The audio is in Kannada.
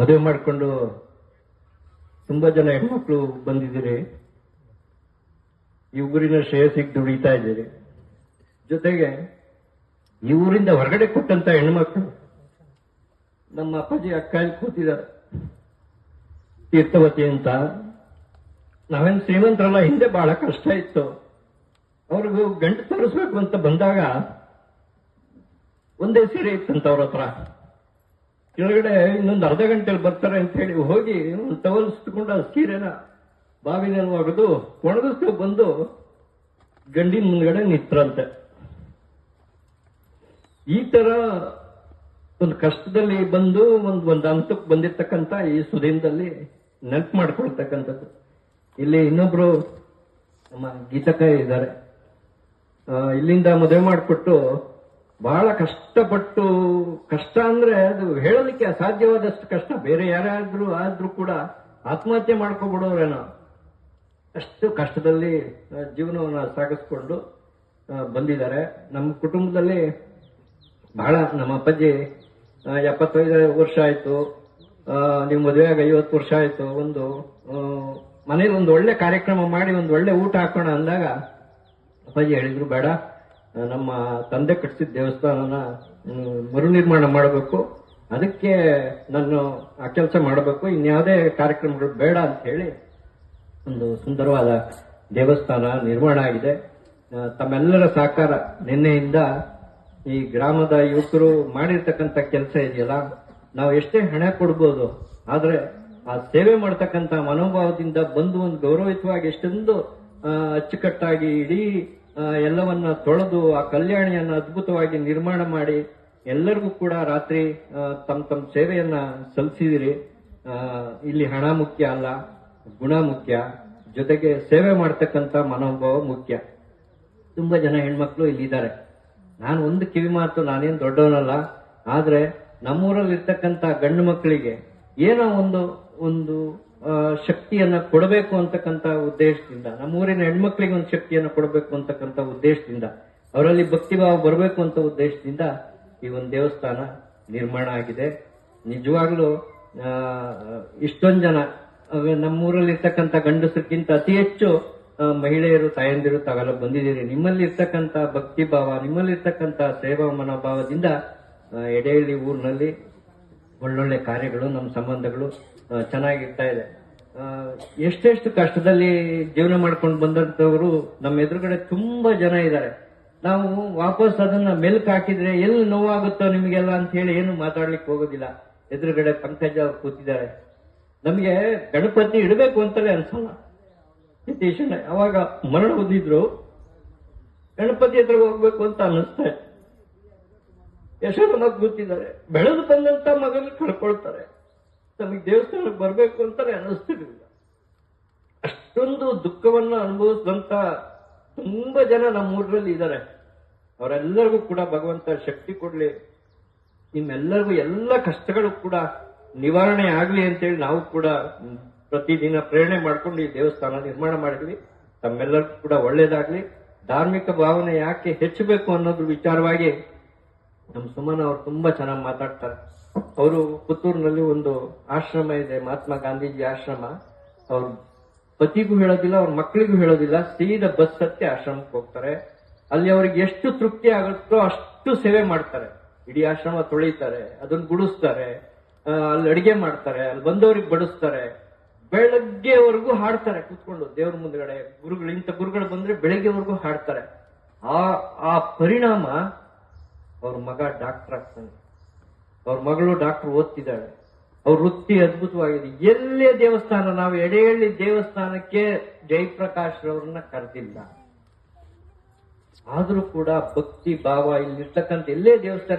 ಮದುವೆ ಮಾಡಿಕೊಂಡು ತುಂಬಾ ಜನ ಹೆಣ್ಮಕ್ಳು ಬಂದಿದ್ದೀರಿ. ಈ ಊರಿನ ಶ್ರೇಯಸ್ಸಿಗೆ ದುಡಿತಾ ಇದ್ದೀರಿ. ಜೊತೆಗೆ ಈ ಊರಿಂದ ಹೊರಗಡೆ ಕೊಟ್ಟಂತ ಹೆಣ್ಮಕ್ಳು ನಮ್ಮ ಅಪ್ಪಾಜಿ ಅಕ್ಕ ಕೂತಿದ್ದಾರೆ. ತೀರ್ಥವತಿ ಅಂತ. ನಾವೇನು ಶ್ರೀಮಂತರಲ್ಲ, ಹಿಂದೆ ಬಹಳ ಕಷ್ಟ ಇತ್ತು. ಅವ್ರಿಗೂ ಗಂಟು ತರಿಸ್ಬೇಕು ಅಂತ ಬಂದಾಗ ಒಂದೇ ಸೀರೆ ಇತ್ತಂತ ಅವ್ರ ಹತ್ರ. ಕೆಳಗಡೆ ಇನ್ನೊಂದು ಅರ್ಧ ಗಂಟೆಲಿ ಬರ್ತಾರೆ ಅಂತ ಹೇಳಿ ಹೋಗಿ ಒಂದು ಟವಲ್ ಸುತ್ತಕೊಂಡು ಆ ಸೀರೆನ ಬಾವಿನಲ್ಲಿ ಒಗೆದು ಬಂದು ಗಂಡಿನ ಮುಂದ್ಗಡೆ ನಿಂತ್ರಂತೆ. ಈ ತರ ಒಂದು ಕಷ್ಟದಲ್ಲಿ ಬಂದು ಒಂದು ಒಂದು ಹಂತಕ್ಕೆ ಬಂದಿರ್ತಕ್ಕಂಥ ಈ ಸುದಿನದಲ್ಲಿ ನೆನಪು ಮಾಡ್ಕೊಳ್ತಕ್ಕಂಥದ್ದು. ಇಲ್ಲಿ ಇನ್ನೊಬ್ರು ನಮ್ಮ ಗೀತಕ ಇದ್ದಾರೆ. ಇಲ್ಲಿಂದ ಮದುವೆ ಮಾಡಿಕೊಟ್ಟು ಬಹಳ ಕಷ್ಟಪಟ್ಟು, ಕಷ್ಟ ಅಂದ್ರೆ ಅದು ಹೇಳಲಿಕ್ಕೆ ಅಸಾಧ್ಯವಾದಷ್ಟು ಕಷ್ಟ. ಬೇರೆ ಯಾರಾದ್ರೂ ಆದ್ರೂ ಕೂಡ ಆತ್ಮಹತ್ಯೆ ಮಾಡ್ಕೊಬಿಡೋರೇನೋ. ಅಷ್ಟು ಕಷ್ಟದಲ್ಲಿ ಜೀವನವನ್ನು ಸಾಗಿಸ್ಕೊಂಡು ಬಂದಿದ್ದಾರೆ. ನಮ್ಮ ಕುಟುಂಬದಲ್ಲಿ ಬಹಳ, ನಮ್ಮ ಅಪ್ಪಾಜಿ ಎಪ್ಪತ್ತೈದು ವರ್ಷ ಆಯ್ತು. ನಿಮ್ಮ ಮದುವೆಯಾಗ ಐವತ್ತು ವರ್ಷ ಆಯ್ತು. ಒಂದು ಮನೇಲಿ ಒಂದು ಒಳ್ಳೆ ಕಾರ್ಯಕ್ರಮ ಮಾಡಿ, ಒಂದು ಒಳ್ಳೆ ಊಟ ಹಾಕೋಣ ಅಂದಾಗ ಅಪ್ಪಾಜಿ ಹೇಳಿದ್ರು, ಬೇಡ ನಮ್ಮ ತಂದೆ ಕಟ್ಟಿಸಿದ ದೇವಸ್ಥಾನನ ಮರು ನಿರ್ಮಾಣ ಮಾಡಬೇಕು. ಅದಕ್ಕೆ ನಾನು ಆ ಕೆಲಸ ಮಾಡಬೇಕು. ಇನ್ಯಾವುದೇ ಕಾರ್ಯಕ್ರಮಗಳು ಬೇಡ ಅಂತ ಹೇಳಿ ಒಂದು ಸುಂದರವಾದ ದೇವಸ್ಥಾನ ನಿರ್ಮಾಣ ಆಗಿದೆ. ತಮ್ಮೆಲ್ಲರ ಸಹಕಾರ ನಿನ್ನೆಯಿಂದ ಈ ಗ್ರಾಮದ ಯುವಕರು ಮಾಡಿರ್ತಕ್ಕಂಥ ಕೆಲಸ ಇದೆಯಲ್ಲ, ನಾವು ಎಷ್ಟೇ ಹಣ ಕೊಡ್ಬೋದು, ಆದರೆ ಆ ಸೇವೆ ಮಾಡ್ತಕ್ಕಂಥ ಮನೋಭಾವದಿಂದ ಬಂದು ಒಂದು ಗೌರವಯುತವಾಗಿ ಎಷ್ಟೊಂದು ಅಚ್ಚುಕಟ್ಟಾಗಿ ಇಡೀ ಎಲ್ಲವನ್ನ ತೊಳೆದು ಆ ಕಲ್ಯಾಣಿಯನ್ನು ಅದ್ಭುತವಾಗಿ ನಿರ್ಮಾಣ ಮಾಡಿ ಎಲ್ಲರಿಗೂ ಕೂಡ ರಾತ್ರಿ ತಮ್ಮ ತಮ್ಮ ಸೇವೆಯನ್ನ ಸಲ್ಲಿಸಿದಿರಿ. ಇಲ್ಲಿ ಹಣ ಮುಖ್ಯ ಅಲ್ಲ, ಗುಣ ಮುಖ್ಯ. ಜೊತೆಗೆ ಸೇವೆ ಮಾಡ್ತಕ್ಕಂಥ ಮನೋಭಾವ ಮುಖ್ಯ. ತುಂಬಾ ಜನ ಹೆಣ್ಮಕ್ಳು ಇಲ್ಲಿದ್ದಾರೆ. ನಾನು ಒಂದು ಕಿವಿ ಮಾತು, ನಾನೇನು ದೊಡ್ಡವನಲ್ಲ. ಆದರೆ ನಮ್ಮೂರಲ್ಲಿ ಇರ್ತಕ್ಕಂಥ ಗಂಡು ಮಕ್ಕಳಿಗೆ ಏನೋ ಒಂದು ಒಂದು ಶಕ್ತಿಯನ್ನ ಕೊಡಬೇಕು ಅಂತಕ್ಕಂಥ ಉದ್ದೇಶದಿಂದ, ನಮ್ಮೂರಿನ ಹೆಣ್ಮಕ್ಳಿಗೆ ಒಂದು ಶಕ್ತಿಯನ್ನ ಕೊಡಬೇಕು ಅಂತಕ್ಕಂಥ ಉದ್ದೇಶದಿಂದ, ಅವರಲ್ಲಿ ಭಕ್ತಿಭಾವ ಬರಬೇಕು ಅಂತ ಉದ್ದೇಶದಿಂದ ಈ ಒಂದು ದೇವಸ್ಥಾನ ನಿರ್ಮಾಣ ಆಗಿದೆ. ನಿಜವಾಗ್ಲೂ ಇಷ್ಟೊಂದು ಜನ ನಮ್ಮೂರಲ್ಲಿರ್ತಕ್ಕಂಥ ಗಂಡಸರಿಗಿಂತ ಅತಿ ಹೆಚ್ಚು ಮಹಿಳೆಯರು, ತಾಯಂದಿರು ತಗಲ ಬಂದಿದ್ದೀರಿ. ನಿಮ್ಮಲ್ಲಿ ಇರ್ತಕ್ಕಂಥ ಭಕ್ತಿ ಭಾವ ನಿಮ್ಮಲ್ಲಿ ಇರ್ತಕ್ಕಂಥ ಸೇವಾ ಮನೋಭಾವದಿಂದ ಎಡೆ ಎಡೆಹಳ್ಳಿ ಊರಿನಲ್ಲಿ ಒಳ್ಳೊಳ್ಳೆ ಕಾರ್ಯಗಳು, ನಮ್ಮ ಸಂಬಂಧಗಳು ಚೆನ್ನಾಗಿರ್ತಾ ಇದೆ. ಎಷ್ಟೆಷ್ಟು ಕಷ್ಟದಲ್ಲಿ ಜೀವನ ಮಾಡ್ಕೊಂಡು ಬಂದಂತವರು ನಮ್ಮ ಎದುರುಗಡೆ ತುಂಬಾ ಜನ ಇದ್ದಾರೆ. ನಾವು ವಾಪಸ್ ಅದನ್ನ ಮೆಲ್ಕ್ ಹಾಕಿದ್ರೆ ಎಲ್ಲಿ ನೋವಾಗುತ್ತೋ ನಿಮಗೆಲ್ಲ ಅಂತ ಹೇಳಿ ಏನು ಮಾತಾಡ್ಲಿಕ್ಕೆ ಹೋಗೋದಿಲ್ಲ. ಎದುರುಗಡೆ ಪಂಕಜ ಅವ್ರು ಕೂತಿದ್ದಾರೆ. ನಮಗೆ ಗಣಪತಿ ಇಡಬೇಕು ಅಂತಲೇ ಅನ್ಸಲ್ಲ. ನಿತೀಶಣ್ಣ ಅವಾಗ ಮರಣ ಹೊಂದಿದ್ರು. ಗಣಪತಿ ಹತ್ರ ಹೋಗ್ಬೇಕು ಅಂತ ಅನ್ನಿಸ್ತಾ ಯಶೋಧನ ಕೂತಿದ್ದಾರೆ. ಬೆಳೆದು ಬಂದಂತ ಮಗನ ಕಳ್ಕೊಳ್ತಾರೆ. ನಮಗೆ ದೇವಸ್ಥಾನಕ್ಕೆ ಬರಬೇಕು ಅಂತಾನೆ ಅನ್ನಿಸ್ತಿರ್ಲಿಲ್ಲ. ಅಷ್ಟೊಂದು ದುಃಖವನ್ನು ಅನುಭವಿಸಿದಂತ ತುಂಬ ಜನ ನಮ್ಮ ಊರಲ್ಲಿ ಇದ್ದಾರೆ. ಅವರೆಲ್ಲರಿಗೂ ಕೂಡ ಭಗವಂತ ಶಕ್ತಿ ಕೊಡಲಿ. ನಿಮ್ಮೆಲ್ಲರಿಗೂ ಎಲ್ಲ ಕಷ್ಟಗಳು ಕೂಡ ನಿವಾರಣೆ ಆಗಲಿ ಅಂತೇಳಿ ನಾವು ಕೂಡ ಪ್ರತಿದಿನ ಪ್ರೇರಣೆ ಮಾಡ್ಕೊಂಡು ಈ ದೇವಸ್ಥಾನ ನಿರ್ಮಾಣ ಮಾಡಿದ್ವಿ. ತಮ್ಮೆಲ್ಲರಿಗೂ ಕೂಡ ಒಳ್ಳೇದಾಗಲಿ. ಧಾರ್ಮಿಕ ಭಾವನೆ ಯಾಕೆ ಹೆಚ್ಚಬೇಕು ಅನ್ನೋದ್ರ ವಿಚಾರವಾಗಿ ನಮ್ಮ ಸುಮನ್ ಅವರು ತುಂಬಾ ಚೆನ್ನಾಗಿ ಮಾತಾಡ್ತಾರೆ. ಅವರು ಪುತ್ತೂರಿನಲ್ಲಿ ಒಂದು ಆಶ್ರಮ ಇದೆ, ಮಹಾತ್ಮ ಗಾಂಧೀಜಿ ಆಶ್ರಮ. ಅವ್ರ ಪತಿಗೂ ಹೇಳೋದಿಲ್ಲ, ಅವ್ರ ಮಕ್ಕಳಿಗೂ ಹೇಳೋದಿಲ್ಲ, ಸೀದಾ ಬಸ್ ಹತ್ತಿ ಆಶ್ರಮಕ್ಕೆ ಹೋಗ್ತಾರೆ. ಅಲ್ಲಿ ಅವ್ರಿಗೆ ಎಷ್ಟು ತೃಪ್ತಿ ಆಗುತ್ತೋ ಅಷ್ಟು ಸೇವೆ ಮಾಡ್ತಾರೆ. ಇಡೀ ಆಶ್ರಮ ತೊಳಿತಾರೆ, ಅದನ್ನ ಗುಡಿಸ್ತಾರೆ ಅಲ್ಲಿ ಅಡಿಗೆ ಮಾಡ್ತಾರೆ, ಅಲ್ಲಿ ಬಂದವ್ರಿಗೆ ಬಡಿಸ್ತಾರೆ. ಬೆಳಗ್ಗೆವರೆಗೂ ಹಾಡ್ತಾರೆ ಕೂತ್ಕೊಂಡು, ದೇವ್ರ ಮುಂದ್ಗಡೆ. ಗುರುಗಳು, ಇಂಥ ಗುರುಗಳು ಬಂದ್ರೆ ಬೆಳಗ್ಗೆವರೆಗೂ ಹಾಡ್ತಾರೆ. ಆ ಆ ಪರಿಣಾಮ ಅವ್ರ ಮಗ ಡಾಕ್ಟರ್ ಆಗ್ತಾನೆ. ಅವ್ರ ಮಗಳು ಡಾಕ್ಟರ್ ಓದ್ತಿದ್ದಾಳೆ. ಅವ್ರ ವೃತ್ತಿ ಅದ್ಭುತವಾಗಿದೆ. ಎಲ್ಲೇ ದೇವಸ್ಥಾನ, ನಾವು ಎಡೆಹಳ್ಳಿ ದೇವಸ್ಥಾನಕ್ಕೆ ಜಯಪ್ರಕಾಶ್ ರವರನ್ನ ಕರೆದಿಲ್ಲ. ಆದರೂ ಕೂಡ ಭಕ್ತಿ ಭಾವ ಇಲ್ಲಿರ್ತಕ್ಕಂಥ ಎಲ್ಲೇ ದೇವಸ್ಥಾನ